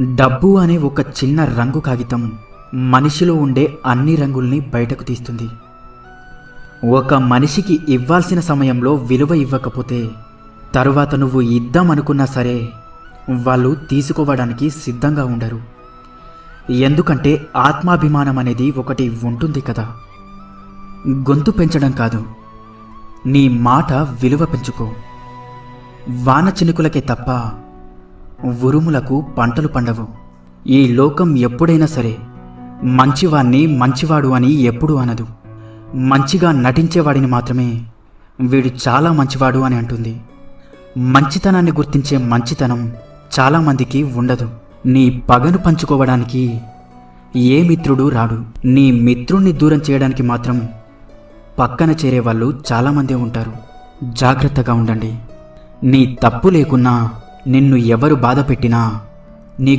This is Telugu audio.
డబ్బు అనే ఒక చిన్న రంగు కాగితం మనిషిలో ఉండే అన్ని రంగుల్ని బయటకు తీస్తుంది. ఒక మనిషికి ఇవ్వాల్సిన సమయంలో విలువ ఇవ్వకపోతే తరువాత నువ్వు ఇద్దామనుకున్నా సరే వాళ్ళు తీసుకోవడానికి సిద్ధంగా ఉండరు. ఎందుకంటే ఆత్మాభిమానం అనేది ఒకటి ఉంటుంది కదా. గొంతు పెంచడం కాదు. నీ మాట విలువ పెంచుకో. వాన చినుకులకే తప్ప ఉరుములకు పంటలు పండవు. ఈ లోకం ఎప్పుడైనా సరే మంచివాణ్ణి మంచివాడు అని ఎప్పుడూ అనదు. మంచిగా నటించేవాడిని మాత్రమే వీడు చాలా మంచివాడు అని అంటుంది. మంచితనాన్ని గుర్తించే మంచితనం చాలామందికి ఉండదు. నీ పగను పంచుకోవడానికి ఏ మిత్రుడు రాడు. నీ మిత్రుణ్ణి దూరం చేయడానికి మాత్రం పక్కన చేరే వాళ్ళు చాలామందే ఉంటారు. జాగ్రత్తగా ఉండండి. నీ తప్పు లేకున్నా నిన్ను ఎవరు బాధపెట్టినా నీకు